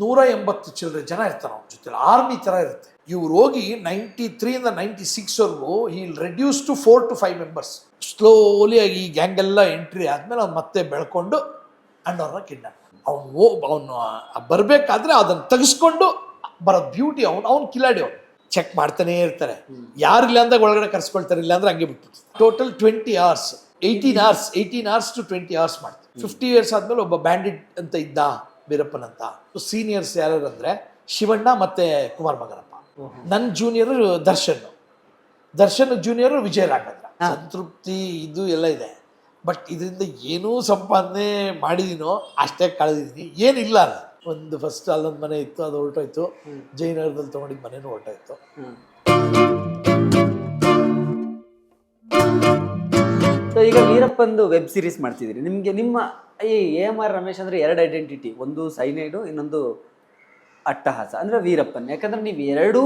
ನೂರ ಎಂಬತ್ತು ಚಿಲ್ಲರೆ ಜನ ಇರ್ತಾರೆ ಅವ್ನ ಜೊತೆ ಆರ್ಮಿ ಥರ ಇರುತ್ತೆ. ಇವ್ರು ಹೋಗಿ ನೈಂಟಿ ತ್ರೀಯಿಂದ ನೈಂಟಿ ಸಿಕ್ಸ್ವರೆಗೂ ಈ reduce to four to five members slowly ಆಗಿ ಈ ಗ್ಯಾಂಗ್ ಎಲ್ಲ ಎಂಟ್ರಿ ಆದಮೇಲೆ ಅವ್ನು ಮತ್ತೆ ಬೆಳ್ಕೊಂಡು ಅಣ್ಣವ್ರನ್ನ ಕಿಡ್ನಾಪ್ ಅವ್ನು ಓ ಅವನು ಬರಬೇಕಾದ್ರೆ ಅದನ್ನು ತೆಗೆಸ್ಕೊಂಡು ಬರೋದು ಬ್ಯೂಟಿ ಅವ್ನು ಅವ್ನು ಕಿಲಾಡಿ ಅವನು. ಚೆಕ್ ಮಾಡ್ತಾನೇ ಇರ್ತಾರೆ. ಯಾರಿಲ್ಲ ಅಂದಾಗ ಒಳಗಡೆ ಕರ್ಸ್ಕೊಳ್ತಾರೆ ಇಲ್ಲ ಅಂದ್ರೆ ಹಂಗೆ ಬಿಟ್ಟು total twenty hours eighteen hours eighteen hours to twenty hours ಮಾಡ್ತಾರೆ. ಫಿಫ್ಟಿ ಇಯರ್ಸ್ ಆದಮೇಲೆ ಒಬ್ಬ ಬ್ಯಾಂಡಿಡ್ ಅಂತ ಇದ್ದ. ವೀರಪ್ಪನ್ ಅಂತ ಸೀನಿಯರ್ಸ್ ಯಾರ್ಯಾರು ಅಂದ್ರೆ ಶಿವಣ್ಣ ಮತ್ತೆ ಕುಮಾರ್ ಮಗನಪ್ಪ. ನನ್ನ ಜೂನಿಯರ್ ದರ್ಶನ್. ದರ್ಶನ್ ಜೂನಿಯರ್ ವಿಜಯ ರಾಘವೇಂದ್ರ ಸಂತೃಪ್ತಿ ಇದು ಎಲ್ಲ ಇದೆ. ಬಟ್ ಇದರಿಂದ ಏನೂ ಸಂಪಾದನೆ ಮಾಡಿದೀನೋ ಅಷ್ಟೇ ಕಳೆದಿದ್ದೀನಿ. ಏನಿಲ್ಲ ಅದು. ಒಂದು ಫಸ್ಟ್ ಅಲ್ಲೊಂದು ಮನೆ ಇತ್ತು ಅದು ಹೊರಟೋಯ್ತು. ಜಯನಗರದಲ್ಲಿ ತೊಗೊಂಡಿದ್ದ ಮನೇನು ಹೊರಟೋಯ್ತು. ಸೊ ಈಗ ವೀರಪ್ಪಂದು ವೆಬ್ ಸೀರೀಸ್ ಮಾಡ್ತಿದ್ದೀರಿ. ನಿಮಗೆ ನಿಮ್ಮ ಈ ಎ ಎಂ ಆರ್ ರಮೇಶ್ ಅಂದ್ರೆ ಎರಡು ಐಡೆಂಟಿಟಿ ಒಂದು ಸೈನೈಡು ಇನ್ನೊಂದು ಅಟ್ಟಹಾಸ ಅಂದ್ರೆ ವೀರಪ್ಪನ್. ಯಾಕಂದ್ರೆ ನೀವು ಎರಡೂ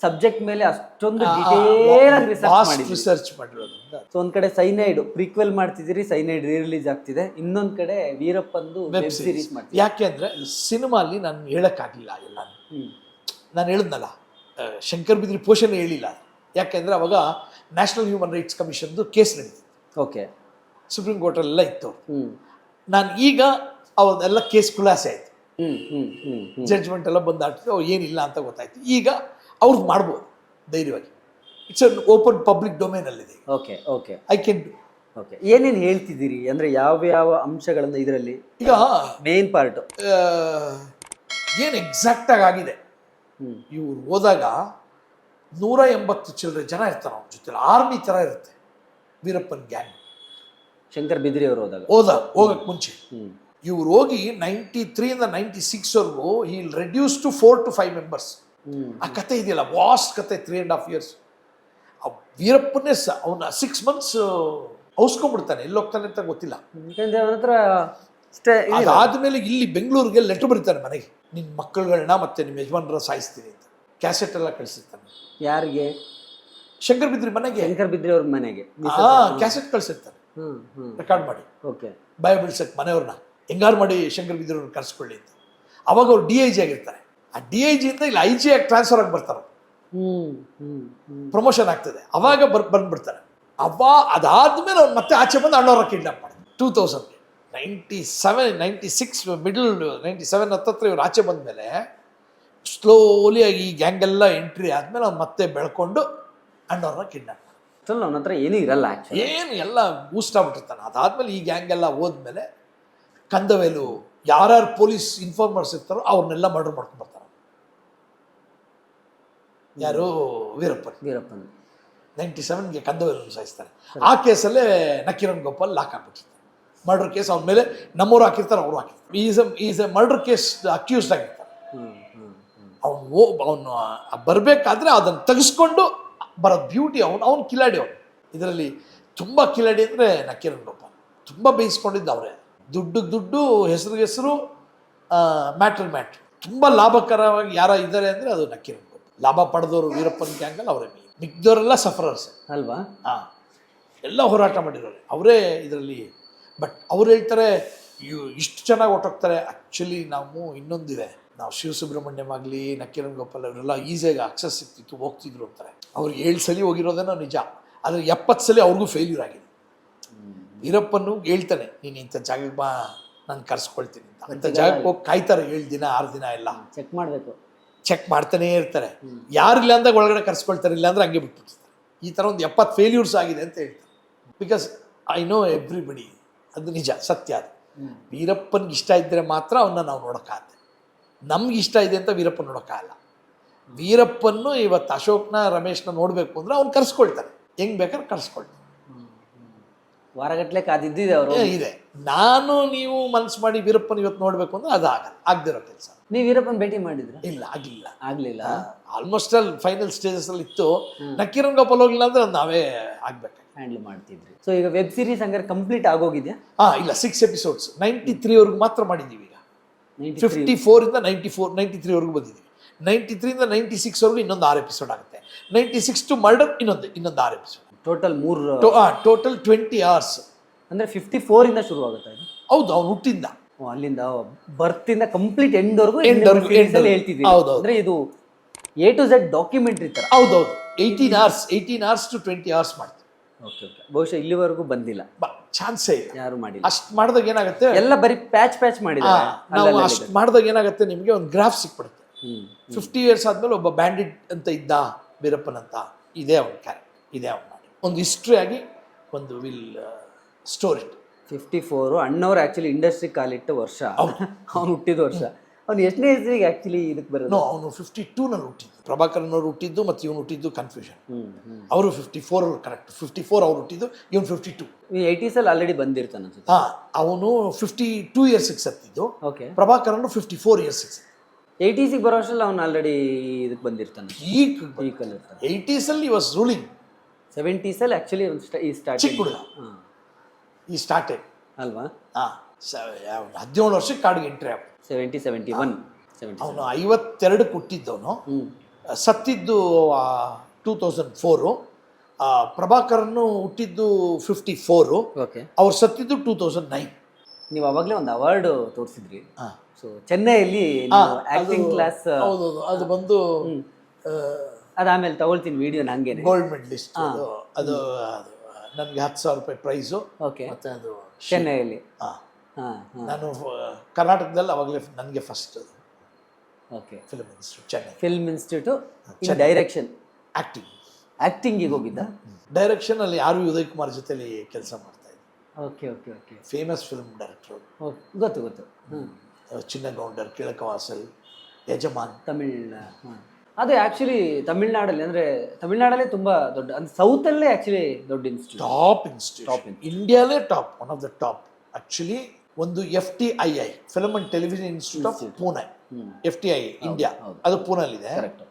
ಸಬ್ಜೆಕ್ಟ್ ಮೇಲೆ ಅಷ್ಟೊಂದು ಡಿಟೇಲ್ ಆಗಿ ರಿಸರ್ಚ್ ರಿಸರ್ಚ್ ಮಾಡಿರೋದ್ರಿಂದ. ಸೊ ಒಂದ್ ಕಡೆ ಸೈನೈಡ್ ಪ್ರೀಕ್ವೆಲ್ ಮಾಡ್ತಿದ್ದೀರಿ ಸೈನೈಡ್ ರಿಲೀಸ್ ಆಗ್ತಿದೆ. ಇನ್ನೊಂದ್ ಕಡೆ ವೀರಪ್ಪಂದು ವೆಬ್ ಸೀರೀಸ್ ಮಾಡ್ತೀವಿ ಯಾಕೆ ಅಂದ್ರೆ ಸಿನಿಮಾಲಿ ನಾನು ಹೇಳಕ್ಕಾಗಲಿಲ್ಲ ಎಲ್ಲ ನಾನು. ಹೇಳಿದ್ನಲ್ಲ ಶಂಕರ್ ಬಿದ್ರಿ ಪೋಷಣೆ ಹೇಳಿಲ್ಲ. ಯಾಕೆಂದ್ರೆ ಅವಾಗ ನ್ಯಾಷನಲ್ ಹ್ಯೂಮನ್ ರೈಟ್ಸ್ ಕಮಿಷನ್ದು ಕೇಸ್ ನಡೀತು ಓಕೆ ಸುಪ್ರೀಂ ಕೋರ್ಟಲ್ಲೆಲ್ಲ ಇತ್ತು ನಾನು ಈಗ ಅವ್ರದ್ದೆಲ್ಲ ಕೇಸ್ ಖುಲಾಸೆ ಆಯ್ತು. ಜಡ್ಜ್ಮೆಂಟ್ ಎಲ್ಲ ಬಂದಾಡ್ತಿದ್ದು ಅವ್ರು ಏನಿಲ್ಲ ಅಂತ ಗೊತ್ತಾಯ್ತು. ಈಗ ಅವ್ರದ್ದು ಮಾಡ್ಬೋದು ಧೈರ್ಯವಾಗಿ. It's an open public ಡೊಮೇನಲ್ಲಿದೆ okay okay I can do okay ಏನೇನು ಹೇಳ್ತಿದ್ದೀರಿ? ಅಂದ್ರೆ ಯಾವ ಯಾವ ಅಂಶಗಳನ್ನು ಇದರಲ್ಲಿ? ಈಗ ಮೇನ್ ಪಾರ್ಟ್ ಏನು ಎಕ್ಸಾಕ್ಟಾಗಿ ಆಗಿದೆ? ಇವ್ರು ಹೋದಾಗ ನೂರ ಎಂಬತ್ತು ಚಿಲ್ಲರೆ ಜನ ಇರ್ತಾರೆ ಅವ್ರ ಜೊತೆ ಆರ್ಮಿ ಥರ ಇರುತ್ತೆ. ವೀರಪ್ಪನ್ ಗ್ಯಾಂಗ್ ಶಂಕರ್ ಬಿದ್ರಿ ಅವರು ಹೋದಾಗ. ಹೋದ ಹೋಗಕ್ಕೆ ಮುಂಚೆ. ಇವ್ರು ಹೋಗಿ ನೈಂಟಿ ತ್ರೀಯಿಂದ ನೈಂಟಿ ಸಿಕ್ಸ್ವರೆಗೂ ಈ reduce to four to five members ಆ ಕತೆ ಇದೆಯಲ್ಲ ವಾಸ್ಟ್ ಕತೆ ತ್ರೀ ಆ್ಯಂಡ್ ಹಾಫ್ ಇಯರ್ಸ್ ವೀರಪ್ಪನೇ ಸ ಅವನ ಸಿಕ್ಸ್ ಮಂತ್ಸ್ ಔಸ್ಕೊಂಡ್ಬಿಡ್ತಾನೆ. ಎಲ್ಲಿ ಹೋಗ್ತಾನೆ ಅಂತ ಗೊತ್ತಿಲ್ಲ. ಯಾಕಂದ್ರೆ ಅವನ ಹತ್ರ ಅಷ್ಟೇ ಇದಿಲ್ಲ. ಅದಾದ್ಮೇಲೆ ಇಲ್ಲಿ ಬೆಂಗಳೂರಿಗೆ ಲೆಟ್ರ್ ಬರೀತಾನೆ ಮನೆಗೆ. ನಿನ್ನ ಮಕ್ಕಳುಗಳನ್ನ ಮತ್ತೆ ನಿಮ್ಮ ಯಜಮಾನರ ಸಾಯಿಸ್ತೀನಿ ಅಂತ. ಕ್ಯಾಸೆಟ್ ಎಲ್ಲ ಕಳಿಸಿರ್ತಾನೆ. ಯಾರಿಗೆ? ಶಂಕರ್ ಬಿದ್ರಿ ಮನೆಗೆ. ಶಂಕರ್ ಬಿದ್ರಿ ಅವ್ರ ಮನೆಗೆ. ಹಾ ಕ್ಯಾಸೆಟ್ ಕಳಿಸಿರ್ತಾನೆ. ರೆಕಾರ್ಡ್ ಮಾಡಿ. ಓಕೆ ಭಯ ಬಿಡ್ಸಕ್ಕೆ ಮನೆಯವ್ರನ್ನ ಹೆಂಗಾರು ಮಾಡಿ ಶಂಕರ್ ಬಿದ್ರವ್ರನ್ನ ಕರ್ಸ್ಕೊಳ್ಳಿ ಅಂತ. ಅವಾಗ ಅವ್ರು ಡಿ ಐ ಜಿ ಆಗಿರ್ತಾರೆ. ಆ ಡಿ ಐ ಜಿಯಿಂದ ಇಲ್ಲಿ ಐ ಜಿ ಆಗಿ ಟ್ರಾನ್ಸ್ಫರ್ ಆಗಿ ಬರ್ತಾರೆ ಪ್ರಮೋಷನ್ ಆಗ್ತದೆ. ಅವಾಗ ಬರ್ ಬಂದ್ಬಿಡ್ತಾರೆ. ಅವ ಅದಾದ್ಮೇಲೆ ಅವ್ರು ಮತ್ತೆ ಆಚೆ ಬಂದು ಅಣ್ಣವ್ರ ಕಿಡ್ನಾಪ್ ಮಾಡಿ two thousand ninety seven ninety six middle ninety seven ಹತ್ತತ್ರ ಇವ್ರು ಆಚೆ ಬಂದಮೇಲೆ ಸ್ಲೋಲಿ ಆಗಿ ಈ ಗ್ಯಾಂಗ್ ಎಲ್ಲ ಎಂಟ್ರಿ ಆದಮೇಲೆ ಅವ್ನು ಮತ್ತೆ ಬೆಳ್ಕೊಂಡು ಅಣ್ಣವ್ರನ್ನ ಕಿಡ್ನಾಪ್ ಅಷ್ಟೊಂದು ಅವನ ಹತ್ರ ಏನೂ ಇರಲ್ಲ ಆ್ಯಕ್ಚುಲಿ ಏನು ಎಲ್ಲ ಬೂಸ್ಟ್ ಆಗ್ಬಿಟ್ಟಿರ್ತಾನೆ. ಅದಾದಮೇಲೆ ಈ ಗ್ಯಾಂಗ್ ಎಲ್ಲ ಹೋದ್ಮೇಲೆ ಕಂದವೇಲು ಯಾರ್ಯಾರು ಪೊಲೀಸ್ ಇನ್ಫಾರ್ಮರ್ಸ್ ಇರ್ತಾರೋ ಅವ್ರನ್ನೆಲ್ಲ ಮರ್ಡರ್ ಮಾಡ್ಕೊಂಡು ಬರ್ತಾರೆ ಯಾರು? ವೀರಪ್ಪನ್. ವೀರಪ್ಪನ್. ನೈಂಟಿ ಸೆವೆನ್ಗೆ ಕಂದವೇಲು ಸಾಯಿಸ್ತಾರೆ ಆ ಕೇಸಲ್ಲೇ ನಕಿರಣ್ ಗೋಪಾಲ್ ಲಾಕ್ ಆಗ್ಬಿಟ್ಟಿರ್ತಾರೆ ಮರ್ಡರ್ ಕೇಸ್ ಅವ್ರ ಮೇಲೆ ನಮ್ಮವ್ರು ಹಾಕಿರ್ತಾರೆ ಅವರು ಹಾಕಿರ್ತಾರೆ. Is a is a murder case accused ಆಗಿರ್ತಾರೆ ಅವನು ಓ ಅವನು ಬರಬೇಕಾದ್ರೆ ಅದನ್ನು ತೆಗೆಸ್ಕೊಂಡು ಬರೋದು ಬ್ಯೂಟಿ ಅವನು ಅವ್ನು ಕಿಲಾಡಿ ಅವನು. ಇದರಲ್ಲಿ ತುಂಬ ಕಿಲಾಡಿ ಅಂದರೆ ನಕೀರನ್ ರೂಪ. ತುಂಬ ಬೇಯಿಸ್ಕೊಂಡಿದ್ದು ಅವರೇ. ದುಡ್ಡು ದುಡ್ಡು ಹೆಸರಿಗೆ ಹೆಸರು ಮ್ಯಾಟ್ರ್ ಮ್ಯಾಟ್ರ್ ತುಂಬ ಲಾಭಕರವಾಗಿ ಯಾರ ಇದ್ದಾರೆ ಅಂದರೆ ಅದು ನಕೀರನ್ ರೂಪ. ಲಾಭ ಪಡೆದವರು ವೀರಪ್ಪನ ಗ್ಯಾಂಗಲ್ಲಿ ಅವರೇ ಮಿಕ್ದವರೆಲ್ಲ ಸಫರರ್ಸ್ ಅಲ್ವಾ? ಹಾಂ. ಎಲ್ಲ ಹೋರಾಟ ಮಾಡಿರೋರು. ಅವರೇ ಇದರಲ್ಲಿ. ಬಟ್ ಅವ್ರು ಹೇಳ್ತಾರೆ ಇಷ್ಟು ಚೆನ್ನಾಗಿ ಹೊಟ್ಟೋಗ್ತಾರೆ. ಆ್ಯಕ್ಚುಲಿ ನಾವು ಇನ್ನೊಂದಿದೆ. ನಾವು ಶಿವಸುಬ್ರಹ್ಮಣ್ಯಂ ಆಗಲಿ ನಕ್ಕೀರನ್ ಗೋಪಾಲ್ ಅವರೆಲ್ಲ ಈಸಿಯಾಗಿ ಅಕ್ಸಸ್ ಸಿಗ್ತಿತ್ತು ಹೋಗ್ತಿದ್ರು ಅಂತಾರೆ. ಅವ್ರು ಏಳು ಸಲ ಹೋಗಿರೋದೇನೋ ನಿಜ. ಆದರೆ ಎಪ್ಪತ್ತು ಸಲ ಅವ್ರಿಗೂ ಫೇಲ್ಯೂರ್ ಆಗಿದೆ. ವೀರಪ್ಪನು ಹೇಳ್ತಾನೆ ನೀನು ಇಂಥ ಜಾಗಕ್ಕೆ ಬಾ ನಾನು ಕರ್ಸ್ಕೊಳ್ತೀನಿ ಅಂತ. ಇಂಥ ಜಾಗಕ್ಕೆ ಹೋಗಿ ಕಾಯ್ತಾರೆ ಏಳು ದಿನ ಆರು ದಿನ ಎಲ್ಲ. ಚೆಕ್ ಮಾಡಬೇಕು. ಚೆಕ್ ಮಾಡ್ತಾನೇ ಇರ್ತಾರೆ. ಯಾರಿಲ್ಲ ಅಂದಾಗ ಒಳಗಡೆ ಕರ್ಸ್ಕೊಳ್ತಾರೆ ಇಲ್ಲ ಅಂದ್ರೆ ಹಂಗೆ ಬಿಟ್ಬಿಡ್ತಾರೆ. ಈ ಥರ ಒಂದು ಎಪ್ಪತ್ತು ಫೇಲ್ಯೂರ್ಸ್ ಆಗಿದೆ ಅಂತ ಹೇಳ್ತಾರೆ. ಬಿಕಾಸ್ ಐ ನೋ ಎವ್ರಿಬಡಿ ಅದು ನಿಜ ಸತ್ಯ ಅದು. ವೀರಪ್ಪನಿಗೆ ಇಷ್ಟ ಇದ್ದರೆ ಮಾತ್ರ ಅವನ್ನ ನಾವು ನೋಡೋಕ್ಕಾಗತ್ತೆ. ನಮ್ಗೆ ಇಷ್ಟ ಇದೆ ಅಂತ ವೀರಪ್ಪ ನೋಡೋಕ್ಕಾಗಲ್ಲ ವೀರಪ್ಪನ್ನು ಇವತ್ತು ಅಶೋಕ್ನ ರಮೇಶ್ನ ನೋಡಬೇಕು ಅಂದ್ರೆ ಅವ್ನು ಕರ್ಸ್ಕೊಳ್ತಾರೆ ಹೆಂಗ್ ಬೇಕಾದ್ರೆ ಕರ್ಸ್ಕೊಳ್ತಾರೆ ವಾರಗಟ್ಲೆ ಕಾದಿದ್ದಿದೆ ಅವರು. ಇದೆ. ನಾನು ನೀವು ಮನ್ಸು ಮಾಡಿ ವೀರಪ್ಪನ ಇವತ್ತು ನೋಡಬೇಕು ಅಂದ್ರೆ ಅದು ಆಗಲ್ಲ ಆಗದಿರೋ ಕೆಲಸ. ನೀವು ವೀರಪ್ಪನ ಭೇಟಿ ಮಾಡಿದ್ರೆ? ಇಲ್ಲ ಆಗಲಿಲ್ಲ. ಆಗ್ಲಿಲ್ಲ. ಆಲ್ಮೋಸ್ಟ್ ಅಲ್ಲಿ ಫೈನಲ್ ಸ್ಟೇಜಸ್ ಅಲ್ಲಿ ಇತ್ತು. ನಕ್ಕಿರಂಗ ಗೋಪಾಲ್ ಹೋಗಿಲ್ಲ ಅಂದ್ರೆ ನಾವೇ ಆಗ್ಬೇಕು ಹ್ಯಾಂಡಲ್ ಮಾಡ್ತಿದ್ರಿ. ಸೊ ಈಗ ವೆಬ್ ಸೀರೀಸ್ ಹಂಗಾರೆ ಕಂಪ್ಲೀಟ್ ಆಗೋಗಿದೆಯಾ? ಹಾ ಇಲ್ಲ ಸಿಕ್ಸ್ ಎಪಿಸೋಡ್ಸ್ ನೈಂಟಿ ತ್ರೀವರೆಗೂ ಮಾತ್ರ ಮಾಡಿದ್ದೀವಿ. ಫಿಫ್ಟಿ ಫೋರಿಂದ ನೈಂಟಿ ಫೋರ್ ನೈಂಟಿ ತ್ರೀವರೆಗೂ ಬಂದಿದ್ದೀವಿ ನೈಂಟಿ ತ್ರೀಯಿಂದ ನೈಂಟಿ ಸಿಕ್ಸ್ವರೆಗೂ ಇನ್ನೊಂದು ಆರು ಎಪಿಸೋಡ್ ಆಗುತ್ತೆ. ನೈಂಟಿ ಸಿಕ್ಸ್ ಟು ಮರ್ಡರ್ ಇನ್ನೊಂದು ಇನ್ನೊಂದು ಆರು ಎಪಿಸೋಡ್ ಟೋಟಲ್ ಮೂರು ಟೋಟಲ್ ಟ್ವೆಂಟಿ ಅವರ್ಸ್ ಅಂದ್ರೆ ಫಿಫ್ಟಿ ಫೋರ್ ಇಂದ ಶುರು ಆಗುತ್ತೆ ಹೌದು ಅವ್ನು ಹುಟ್ಟಿಂದ. ಅಲ್ಲಿಂದ ಬರ್ತಿಂದ ಕಂಪ್ಲೀಟ್ ಎಂಡ್ ವರ್ಗು End ವರ್ಗು, end ಹೇಳ್ತಿದ್ದೀವಿ ಹೌದೌದು. ಅಂದ್ರೆ ಇದು ಎ ಟು ಝೆಡ್ ಡಾಕ್ಯುಮೆಂಟ್ರಿ ತರ. ಹೌದೌದು eighteen hours eighteen hours to twenty hours ಮಾಡ್ತೀವಿ. ಓಕೆ ಓಕೆ ಬಹುಶಃ ಇಲ್ಲಿವರೆಗೂ ಬಂದಿಲ್ಲ. ಚಾನ್ಸೇ ಇಲ್ಲ. ಯಾರು ಮಾಡಿ ಅಷ್ಟು ಮಾಡಿದಾಗ ಏನಾಗುತ್ತೆ? ಎಲ್ಲ ಬರೀ ಪ್ಯಾಚ್ ಪ್ಯಾಚ್ ಮಾಡಿದ ಮಾಡಿದ್ದಾರೆ ನಾವು ಅಷ್ಟು ಮಾಡಿದಾಗ ಏನಾಗುತ್ತೆ ನಿಮಗೆ? ಒಂದು ಗ್ರಾಫ್ ಸಿಕ್ಬಿಡುತ್ತೆ. ಫಿಫ್ಟಿ ಇಯರ್ಸ್ ಆದ್ಮೇಲೆ ಒಬ್ಬ ಬ್ಯಾಂಡಿಡ್ ಅಂತ ಇದ್ದ ವೀರಪ್ಪನಂತ ಅಂತ ಇದೇ ಅವನ ಕ್ಯಾರೆಕ್ಟರ್ ಇದೇ ಅವನ ಒಂದು ಹಿಸ್ಟ್ರಿ ಆಗಿ ಒಂದು ವಿಲ್ ಸ್ಟೋರಿ ಫಿಫ್ಟಿ ಫೋರು ಅಣ್ಣವ್ರು ಆಕ್ಚುಲಿ ಇಂಡಸ್ಟ್ರಿ ಕಾಲಿಟ್ಟ ವರ್ಷ. ಅವ್ನು ಹುಟ್ಟಿದ ವರ್ಷ. ಅವ್ನು ಎಷ್ಟನೇ ಹೆಸರಿಗೆ ಆಕ್ಚುಲಿ ಇದಕ್ಕೆ ಬರೋದು? ನೋ ಅವನು ಫಿಫ್ಟಿ ಟೂನಲ್ಲಿ ಹುಟ್ಟಿದ್ದು. ಪ್ರಭಾಕರನ್ ಅವ್ರು ಹುಟ್ಟಿದ್ದು ಮತ್ತು ಇವನು ಹುಟ್ಟಿದ್ದು ಕನ್ಫ್ಯೂಷನ್ ಅವರು fifty four correct fifty four ಅವ್ರು ಹುಟ್ಟಿದ್ದು ಇವನು ಫಿಫ್ಟಿ ಟೂ ಈ ಅಲ್ಲಿ ಆಲ್ರೆಡಿ ಬಂದಿರ್ತಾನೆ ಅನ್ಸುತ್ತೆ. ಹಾಂ ಅವನು ಫಿಫ್ಟಿ ಟೂ ಇಯರ್ಸಿಗೆ ಸತ್ತಿದ್ದು. ಓಕೆ ಪ್ರಭಾಕರನ್ ಫಿಫ್ಟಿ ಫೋರ್ ಇಯರ್ಸಿಗೆ ಏಯ್ಟೀಸಿಗೆ ಬರೋ ಅಷ್ಟರಲ್ಲಿ ಅವ್ನು ಆಲ್ರೆಡಿ ಇದಕ್ಕೆ ಬಂದಿರ್ತಾನೆ. ಈಕ್ ಈಕಲ್ಲಿ ಇರ್ತಾನೆ. ಏಯ್ಟೀಸಲ್ಲಿ ವಾಸ್ ರೂಲಿಂಗ್ ಸೆವೆಂಟೀಸಲ್ಲಿ ಆಕ್ಚುಲಿ ಒಂದು ಸ್ಟ ಈ ಸ್ಟಾರ್ಟ್ ಚಿಕ್ಕ ಹುಡುಗ ಹಾಂ. ಈ ಸ್ಟಾರ್ಟೆಡ್ ಅಲ್ವಾ? ಹಾಂ. ಹದಿನೇಳು ವರ್ಷಕ್ಕೆ ಕಾಡಿಗೆ ಎಂಟ್ರಿ ಆಗ್ಬಿಟ್ಟು ಸೆವೆಂಟಿ ಸೆವೆಂಟಿ ಒನ್ ಅವನು ಐವತ್ತೆರಡು ಕೊಟ್ಟಿದ್ದವನು. ಸತ್ತಿದ್ದು ಟೂ ತೌಸಂಡ್ ಫೋರು ಪ್ರಭಾಕರನ್ನು ಹುಟ್ಟಿದ್ದು ಫಿಫ್ಟಿ ಫೋರು ಓಕೆ ಅವ್ರು ಸತ್ತಿದ್ದು ಟೂ ತೌಸಂಡ್ ನೈನ್ ನೀವು ಅವಾಗಲೇ ಒಂದು ಅವಾರ್ಡ್ ತೋರಿಸಿದ್ರಿ. ಸೊ ಚೆನ್ನೈಯಲ್ಲಿ ಆಕ್ಟಿಂಗ್ ಕ್ಲಾಸ್ ಹೌದು ಅದು ಬಂದು ಅದಾದ್ಮೇಲೆ ತಗೊಳ್ತೀನಿ ವಿಡಿಯೋ ಹಂಗೆ ಗೋಲ್ಡ್ ಮೆಡಲಿಸ್ಟ್ ಅದು. ನನಗೆ ಹತ್ತು ಸಾವಿರ ರೂಪಾಯಿ ಪ್ರೈಸು ಓಕೆ ಮತ್ತು ಅದು ಚೆನ್ನೈಯಲ್ಲಿ. ಹಾಂ. ನಾನು ಕರ್ನಾಟಕದಲ್ಲಿ ಅವಾಗಲೇ ನನಗೆ first okay film institute Chennai film institute in direction acting ಆ್ಯಕ್ಟಿಂಗಿಗೆ ಹೋಗಿದ್ದ? ಡೈರೆಕ್ಷನಲ್ಲಿ ಯಾರು ಉದಯ್ ಕುಮಾರ್ ಜೊತೆಲಿ ಕೆಲಸ ಮಾಡ್ತಾ ಇದ್ದೆ okay okay okay famous film director ಗೊತ್ತು ಗೊತ್ತು. ಹ್ಞೂ ಚಿನ್ನಗೌಂಡರ್ ಕಿಳಕವಾಸಲ್ ಯಜಮಾನ್. ತಮಿಳ್ ಅದೇ ಆ್ಯಕ್ಚುಲಿ ತಮಿಳ್ನಾಡಲ್ಲಿ ಅಂದರೆ ತಮಿಳ್ನಾಡಲ್ಲೇ ತುಂಬ ದೊಡ್ಡ ಅಂದರೆ ಸೌತಲ್ಲೇ ಆ್ಯಕ್ಚುಲಿ ದೊಡ್ಡ institute top institute ಇಂಡಿಯಾಲೇ top one of the top actually ಒಂದು F T I I film and television institute of Pune F T I India. ಅದು ಪೂನಲ್ಲಿದೆ ಕರೆಕ್ಟ್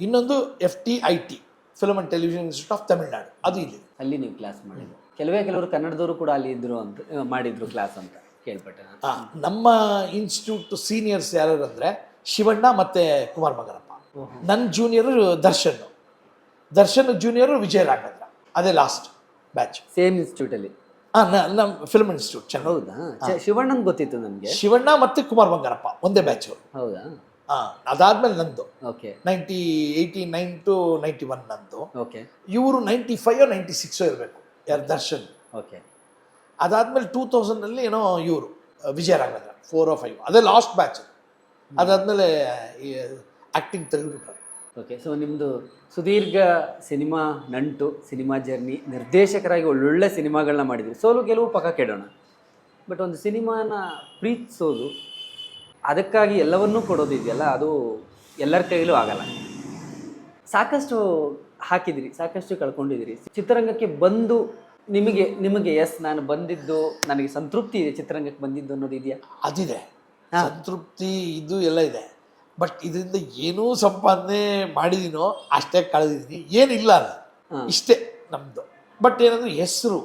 ಇನ್ನೊಂದು F T I T film and television institute of Tamil Nadu. ಅದು ಇಲ್ಲಿ. ಅಲ್ಲಿ ನೀವು class ಮಾಡಿದ್ರು ಕೆಲವೇ ಕೆಲವರು ಕನ್ನಡದವರು ಕೂಡ ಅಲ್ಲಿ ಇದ್ರು ಅಂತ ಮಾಡಿದ್ರು ಕ್ಲಾಸ್ ಅಂತ ಕೇಳ್ಪಟ್ಟೆ ನಮ್ಮ ಇನ್ಸ್ಟಿಟ್ಯೂಟ್ ಸೀನಿಯರ್ಸ್ ಯಾರು ಅಂದರೆ ಶಿವಣ್ಣ ಮತ್ತೆ ಕುಮಾರ್ ಮಗನಪ್ಪ. ನನ್ನ ಜೂನಿಯರ್ ದರ್ಶನ್. ದರ್ಶನ್ ಜೂನಿಯರ್ ವಿಜಯ ರಾಘವೇಂದ್ರ ಅದೇ ಲಾಸ್ಟ್ ಬ್ಯಾಚ್ ಸೇಮ್ ಇನ್ಸ್ಟಿಟ್ಯೂಟಲ್ಲಿ ನಮ್ಮ ಫಿಲ್ಮ್ ಇನ್ಸ್ಟಿಟ್ಯೂಟ್ ಚೆನ್ನಾಗಿ ಚ- ಗೊತ್ತಿತ್ತು ನನಗೆ. ಶಿವಣ್ಣ ಮತ್ತೆ ಕುಮಾರ್ ಬಂಗಾರಪ್ಪ ಒಂದೇ ಬ್ಯಾಚ್ ಹೌದಾ? ಹಾಂ ಅದಾದ್ಮೇಲೆ ನಂದು. Okay. Ninety eighty nine to ninety one ನಂದು. ಓಕೆ. ಇವರು ನೈಂಟಿ ಫೈವ್ ನೈಂಟಿ ಸಿಕ್ಸ್ ಇರಬೇಕು ಯಾರು ದರ್ಶನ್. ಓಕೆ. ಅದಾದ್ಮೇಲೆ ಟೂ ತೌಸಂಡಲ್ಲಿ ಏನೋ ಇವರು ವಿಜಯ ರಾಘವೇಂದ್ರ ಫೋರ್ ಓ ಫೈವ್ ಅದೇ ಲಾಸ್ಟ್ ಬ್ಯಾಚ್ ಅದಾದ್ಮೇಲೆ ಆ್ಯಕ್ಟಿಂಗ್ ತೆಗೆದುಬಿಟ್ರು. ಓಕೆ ಸೊ ನಿಮ್ಮದು ಸುದೀರ್ಘ ಸಿನಿಮಾ ನಂಟು ಸಿನಿಮಾ ಜರ್ನಿ ನಿರ್ದೇಶಕರಾಗಿ ಒಳ್ಳೊಳ್ಳೆ ಸಿನಿಮಾಗಳನ್ನ ಮಾಡಿದ್ರಿ. ಸೋಲು ಗೆಲುವು ಪಕ್ಕ ಕೆಡೋಣ. ಬಟ್ ಒಂದು ಸಿನಿಮಾನ ಪ್ರೀತಿಸೋದು ಅದಕ್ಕಾಗಿ ಎಲ್ಲವನ್ನೂ ಕೊಡೋದಿದೆಯಲ್ಲ ಅದು ಎಲ್ಲರ ಕೈಲೂ ಆಗಲ್ಲ. ಸಾಕಷ್ಟು ಹಾಕಿದಿರಿ ಸಾಕಷ್ಟು ಕಳ್ಕೊಂಡಿದ್ದೀರಿ ಚಿತ್ರರಂಗಕ್ಕೆ ಬಂದು ನಿಮಗೆ ನಿಮಗೆ ಎಸ್ ನಾನು ಬಂದಿದ್ದು ನನಗೆ ಸಂತೃಪ್ತಿ ಇದೆ ಚಿತ್ರರಂಗಕ್ಕೆ ಬಂದಿದ್ದು ಅನ್ನೋದು ಇದೆಯಾ? ಅದಿದೆ. ಸಂತೃಪ್ತಿ ಇದು ಎಲ್ಲ ಇದೆ. ಬಟ್ ಇದರಿಂದ ಏನೂ ಸಂಪಾದನೆ ಮಾಡಿದೀನೋ ಅಷ್ಟೇ ಕಳೆದಿದ್ದೀನಿ. ಏನಿಲ್ಲ ಅಲ್ಲ. ಇಷ್ಟೇ ನಮ್ಮದು ಬಟ್ ಏನಂದ್ರೆ ಹೆಸರು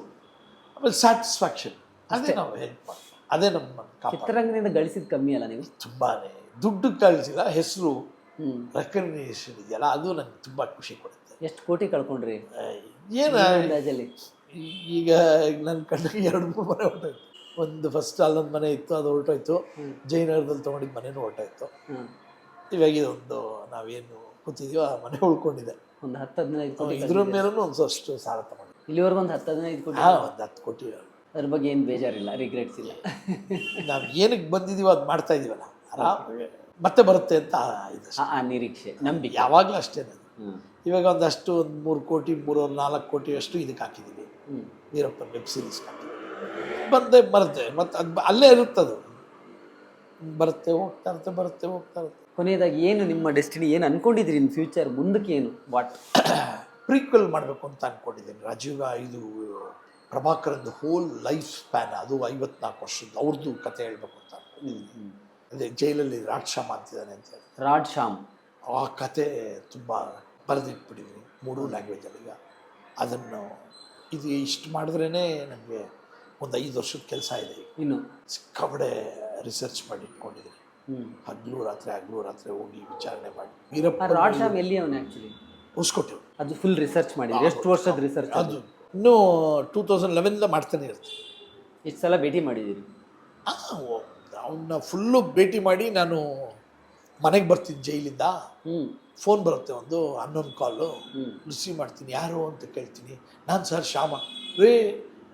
ಆಮೇಲೆ ಸ್ಯಾಟಿಸ್ಫ್ಯಾಕ್ಷನ್ ಅದೇ ನಾವು ಹೆಲ್ಪ್ ಮಾಡಿ ಅದೇ ನಮ್ಮ ಕಾಪಾಡ ಚಿತ್ರರಂಗದಿಂದ ಗಳಿಸಿದ ಕಮ್ಮಿ ಅಲ್ಲ ನೀವು? ತುಂಬಾನೇ. ದುಡ್ಡು ಕಳಿಸಿಲ್ಲ ಹೆಸರು ರೆಕಗ್ನೇಷನ್ ಇದೆಯಲ್ಲ ಅದು ನನಗೆ ತುಂಬ ಖುಷಿ ಕೊಡುತ್ತೆ. ಎಷ್ಟು ಕೋಟಿ ಕಳ್ಕೊಂಡ್ರಿ? ಏನು ಅಂದಾಜಲ್ಲಿ? ಈಗ ನನ್ನ ಕಣ್ಣಿಗೆ ಎರಡು ಮೂರು ಮನೆ ಹೊರಟೋಯ್ತು. ಒಂದು ಫಸ್ಟ್ ಅಲ್ಲೊಂದು ಮನೆ ಇತ್ತು ಅದು ಹೊರಟೋಯ್ತು. ಜಯನಗರದಲ್ಲಿ ತೊಗೊಂಡಿದ್ದ ಮನೆನೂ ಹೊರಟೋಯ್ತು. ಹ್ಮ್. ಇವಾಗ ಇದೊಂದು ನಾವೇನು ಕೂತಿದೀವೋ ಆ ಮನೆ ಉಳ್ಕೊಂಡಿದೆ. ಒಂದು ಹತ್ತು ಹದಿನೈದು ಕೋಟಿ ಇದ್ರ ಮೇಲೂ ಒಂದು ಸ್ವಷ್ಟು ಸಾಲ ತಗೊಂಡು ಇಲ್ಲಿವರೆಗೂ ಒಂದು ಹತ್ತು ಹದಿನೈದು ಕೋಟಿ ಹಾಂ ಒಂದು ಹತ್ತು ಕೋಟಿ ಅದ್ರ ಬಗ್ಗೆ ಏನು ಬೇಜಾರಿಲ್ಲ ರಿಗ್ರೆಟ್ಸ್ ಇಲ್ಲ. ನಾವು ಏನಕ್ಕೆ ಬಂದಿದೀವೋ ಅದು ಮಾಡ್ತಾ ಇದೀವಲ್ಲ ಆರಾಮಾಗಿ ಮತ್ತೆ ಬರುತ್ತೆ ಅಂತ ಇದು ಆ- ಆ ನಿರೀಕ್ಷೆ ನಂಬಿಕೆ. ಯಾವಾಗಲೂ ಅಷ್ಟೇ. ಹ್ಮ್. ಇವಾಗ ಒಂದಷ್ಟು ಒಂದು ಮೂರು ಕೋಟಿ ಮೂರು ನಾಲ್ಕು ಕೋಟಿ ಅಷ್ಟು ಇದಕ್ಕೆ ಹಾಕಿದ್ದೀವಿ ವೀರಪ್ಪ ವೀರಪ್ಪನ್ ವೆಬ್ ಸೀರೀಸ್ ಬಂದೆ ಬರುತ್ತೆ ಮತ್ತೆ ಅದು ಅಲ್ಲೇ ಇರುತ್ತದು. ಬರುತ್ತೆ ಹೋಗ್ತಾ ಇರುತ್ತೆ ಬರುತ್ತೆ ಹೋಗ್ತಾ ಇರುತ್ತೆ. ಕೊನೆಯದಾಗಿ ಏನು ನಿಮ್ಮ ಡೆಸ್ಟಿನಿ ಏನು ಅನ್ಕೊಂಡಿದ್ರಿ ಇನ್ ಫ್ಯೂಚರ್ ಮುಂದಕ್ಕೆ ಏನು? ವಾಟ್ ಪ್ರೀಕ್ವೆಲ್ ಮಾಡಬೇಕು ಅಂತ ಅಂದ್ಕೊಂಡಿದ್ದೀನಿ ರಾಜೀವ್ ಇದು ಪ್ರಭಾಕರಂದು ಹೋಲ್ ಲೈಫ್ ಸ್ಪ್ಯಾನ್ ಅದು ಐವತ್ನಾಲ್ಕು ವರ್ಷದ್ದು ಅವ್ರದ್ದು ಕತೆ ಹೇಳ್ಬೇಕು ಅಂತ ಅದೇ ಜೈಲಲ್ಲಿ ಶ್ಯಾಮ್ ಆಗ್ತಿದ್ದಾನೆ ಅಂತ ಹೇಳಿ. ರಾಡ್ ಶ್ಯಾಮ್. ಆ ಕತೆ ತುಂಬ ಬರೆದಿಟ್ಬಿಟ್ಟಿದ್ದೀನಿ ಮೂರು ಲ್ಯಾಂಗ್ವೇಜಲ್ಲಿ ಈಗ. ಅದನ್ನು ಇದು ಇಷ್ಟು ಮಾಡಿದ್ರೇ ನನಗೆ ಒಂದು ಐದು ವರ್ಷದ ಕೆಲಸ ಇದೆ ಇನ್ನು? ಸಿಕ್ಕಾಪಡೆ ರಿಸರ್ಚ್ ಮಾಡಿ ಇಟ್ಕೊಂಡಿದ್ದೀನಿ. ಹಗಲು ರಾತ್ರಿ ಹಗಲು ರಾತ್ರಿ ಹೋಗಿ ವಿಚಾರಣೆ ಮಾಡಿ. ವೀರಪ್ಪ ರಾಡ್ ಶಾಮ್ ಎಲ್ಲಿ ಅವನು ಆ್ಯಕ್ಚುಲಿ ಉಸ್ಕೊಟ್ಟೆ ಅದು ಫುಲ್ ರಿಸರ್ಚ್ ಮಾಡಿದ್ರಿ ಎಷ್ಟು ವರ್ಷದ ರಿಸರ್ಚ್ ಅದು. ಇನ್ನೂ ಟೂ ತೌಸಂಡ್ ಲೆವೆನ್ದ ಮಾಡ್ತಾನೆ ಇರ್ತೀನಿ. ಎಷ್ಟು ಸಲ ಭೇಟಿ ಮಾಡಿದ್ದೀರಿ? ಅವನ್ನ ಫುಲ್ಲು ಭೇಟಿ ಮಾಡಿ ನಾನು ಮನೆಗೆ ಬರ್ತೀನಿ ಜೈಲಿಂದ. ಫೋನ್ ಬರುತ್ತೆ ಒಂದು ಹನ್ನೊಂದು ಕಾಲು ರಿಸೀವ್ ಮಾಡ್ತೀನಿ ಯಾರು ಅಂತ ಕೇಳ್ತೀನಿ. ನಾನು ಸರ್ ಶ್ಯಾಮ. ರೀ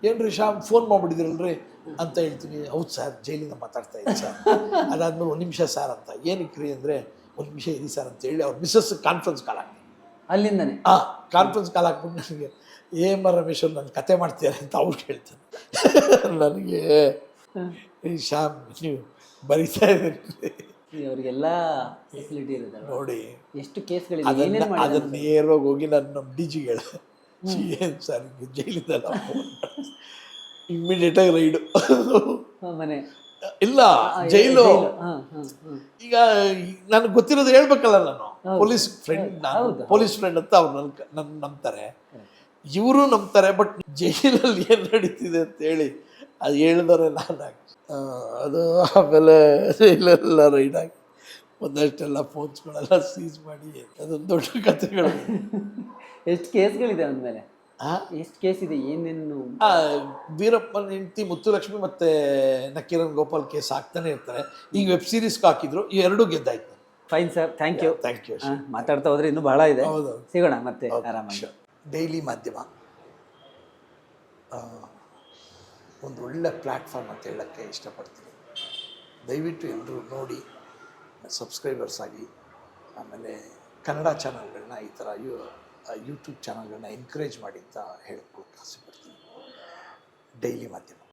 ಏನು ರೀ ಶಾಮ್ ಫೋನ್ ಮಾಡಿಬಿಟ್ಟಿದ್ರಲ್ರಿ ಅಂತ ಹೇಳ್ತೀನಿ. ಹೌದು ಸರ್ ಜೈಲಿಂದ ಮಾತಾಡ್ತಾ ಇದ್ದೀನಿ ಸರ್. ಅದಾದ್ಮೇಲೆ ಒಂದು ನಿಮಿಷ ಸರ್ ಅಂತ. ಏನಕ್ಕೆ ರೀ ಅಂದರೆ ಒಂದು ನಿಮಿಷ ಇರಿ ಸರ್ ಅಂತ ಹೇಳಿ ಅವ್ರ ಮಿಸ್ಸಸ್ ಕಾನ್ಫರೆನ್ಸ್ ಕಾಲ್ ಹಾಕಿ ಅಲ್ಲಿಂದನೇ? ಹಾಂ ಕಾನ್ಫರೆನ್ಸ್ ಕಾಲ್ ಹಾಕ್ಬಿಟ್ಟು ನನಗೆ ಏ ಮ ರಮೇಶ್ ಅವ್ರು ನನ್ನ ಕತೆ ಮಾಡ್ತೀರಾ ಅಂತ ಅವ್ರು ಹೇಳ್ತಾರೆ. ನನಗೆ ಈ ಶಾಮ್ ನೀವು ಬರೀತಾ ಇದ್ದೀರಿ. ಅವರಿಗೆಲ್ಲ ಫೆಸಿಲಿಟಿ ಇರುತ್ತೆ ನೋಡಿ ಎಷ್ಟು ಕೇಸ್ಗಳಿದೆ ಅದನ್ನ ನೇರವಾಗಿ ಹೋಗಿ ನಾನು ನಮ್ಮ ಡಿ ಜಿಗೆ ಹೇಳಿದೆ ಏನು ಸರ್ ಹಿಂಗೆ ಜೈಲಿಂದ ಇಮ್ಮಿಡಿಯೇಟಾಗಿ ರೈಡು. ಮನೆ. ಇಲ್ಲ ಜೈಲು. ಈಗ ನನಗೆ ಗೊತ್ತಿರೋದು ಹೇಳ್ಬೇಕಲ್ಲ ನಾನು. ಪೊಲೀಸ್ ಫ್ರೆಂಡ್ ನಾನು. ಪೊಲೀಸ್ ಫ್ರೆಂಡ್ ಅಂತ ಅವ್ರು ನನ್ನ ನನ್ನ ನಂಬ್ತಾರೆ. ಇವರು ನಂಬ್ತಾರೆ ಬಟ್ ಜೈಲಲ್ಲಿ ಏನು ನಡೀತಿದೆ ಅಂತ ಹೇಳಿ ಅದು ಹೇಳಿದವ್ರೆ ನಾನು ಅದು ಆಮೇಲೆ ಜೈಲೆಲ್ಲ ರೈಡ್ ಆಗಿ ಒಂದಷ್ಟೆಲ್ಲ ಫೋನ್ಸ್ಗಳೆಲ್ಲ ಸೀಸ್ ಮಾಡಿ ಅದೊಂದು ದೊಡ್ಡ ಕಥೆಗಳು. ಎಷ್ಟು ಕೇಸ್ಗಳಿದೆ ಅಂದಮೇಲೆ? ಎಷ್ಟು ಕೇಸ್ ಇದೆ ಏನೇನು? ವೀರಪ್ಪನ ಹೆಂಡತಿ ಮುತ್ತುಲಕ್ಷ್ಮಿ ಮತ್ತೆ ನಕೀರನ್ ಗೋಪಾಲ್ ಕೇಸ್ ಆಗ್ತಾನೆ ಇರ್ತಾರೆ. ಈಗ ವೆಬ್ ಸೀರೀಸ್ಗೆ ಹಾಕಿದ್ರು ಈ ಎರಡೂ ಗೆದ್ದಾಯ್ತು. Fine sir thank you thank you ಮಾತಾಡ್ತಾ ಹೋದ್ರೆ ಇನ್ನೂ ಬಹಳ ಇದೆ. ಹೌದು ಸಿಗೋಣ ಮತ್ತೆ ಆರಾಮಾಗಿ. ಡೈಲಿ ಮಾಧ್ಯಮ. ಒಂದು ಒಳ್ಳೆ ಪ್ಲ್ಯಾಟ್ಫಾರ್ಮ್ ಅಂತ ಹೇಳೋಕ್ಕೆ ಇಷ್ಟಪಡ್ತೀನಿ. ದಯವಿಟ್ಟು ಎಲ್ಲರೂ ನೋಡಿ ಸಬ್ಸ್ಕ್ರೈಬರ್ಸ್ ಆಗಿ ಆಮೇಲೆ ಕನ್ನಡ ಚಾನಲ್ಗಳನ್ನ ಈ ಥರ ಯೂ ಯೂಟ್ಯೂಬ್ ಚಾನಲ್ಗಳನ್ನ ಎನ್ಕರೇಜ್ ಮಾಡಿ ಅಂತ ಹೇಳ್ಕೊಳಕ್ಕೆ ಆಸೆ ಪಡ್ತೀನಿ. ಡೈಲಿ ಮಾಧ್ಯಮ.